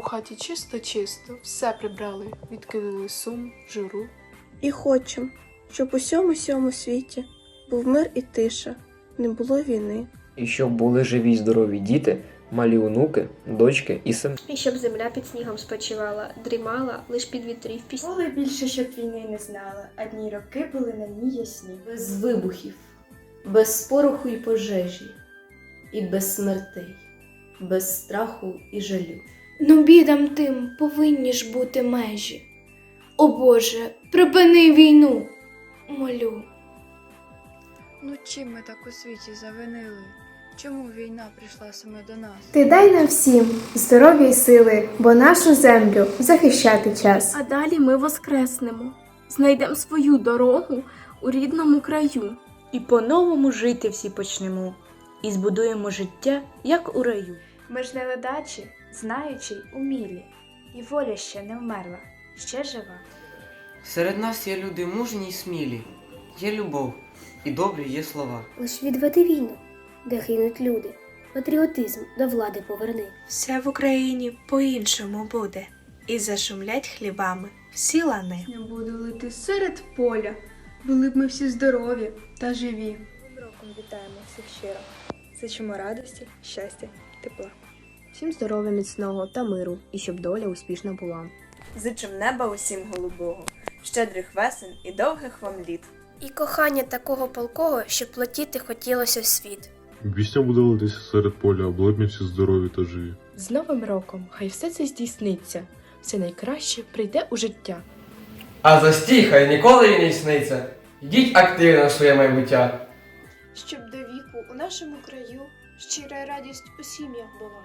У хаті чисто-чисто, все прибрали, відкинули сум, журу. І хочем, щоб у сьому сьому світі був мир і тиша, не було війни. І щоб були живі й здорові діти, малі онуки, дочки і сини. І щоб земля під снігом спочивала, дрімала, лиш під вітрів пісні. Ніколи більше, щоб війни не знала, а дні роки були на ній ясні. без вибухів, без пороху і пожежі, і без смертей, без страху і жалю. Ну, бідам тим повинні ж бути межі. О Боже, припини війну, молю. Ну чим ми так у світі завинили? Чому війна прийшла саме до нас? Ти дай нам всім здоров'я й сили, бо нашу землю захищати час. А далі ми воскреснемо, знайдемо свою дорогу у рідному краю. І по-новому жити всі почнемо, і збудуємо життя, як у раю. Ми ж не ледачі, знаючі й умілі, і воля ще не вмерла, ще жива. Серед нас є люди мужні й смілі, є любов і добрі є слова. Лиш відведи війну, де гинуть люди, патріотизм до влади поверни. Все в Україні по-іншому буде, і зашумлять хлібами всі лани. Я буду лити серед поля, були б ми всі здорові та живі. Роком вітаємо всіх щиро. Зичимо радості, щастя, тепла. Всім здоров'я міцного та миру, і щоб доля успішна була. Зичим неба усім голубого, щедрих весен і довгих вам літ. І кохання такого полкого, щоб летіти хотілося в світ. Пісня буде литися серед поля, всі здорові та живі. З Новим роком хай все це здійсниться, все найкраще прийде у життя. А застій хай ніколи і не сниться. Йдіть активно в своє майбуття. Щоб у нашому краю щира радість у сім'ях була.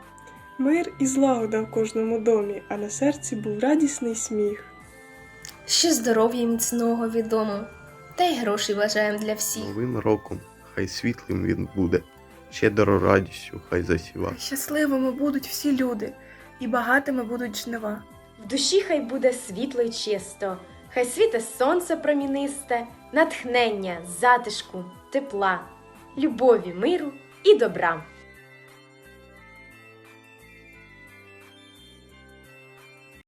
Мир і злагода в кожному домі, а на серці був радісний сміх. Ще здоров'я міцного відомо, та й грошей бажаємо для всіх. Новим роком хай світлим він буде, щедро радістю хай засіва. Щасливими будуть всі люди, і багатими будуть жнива. В душі хай буде світло й чисто, хай світе сонце промінисте, натхнення, затишку, тепла, любові, миру і добра.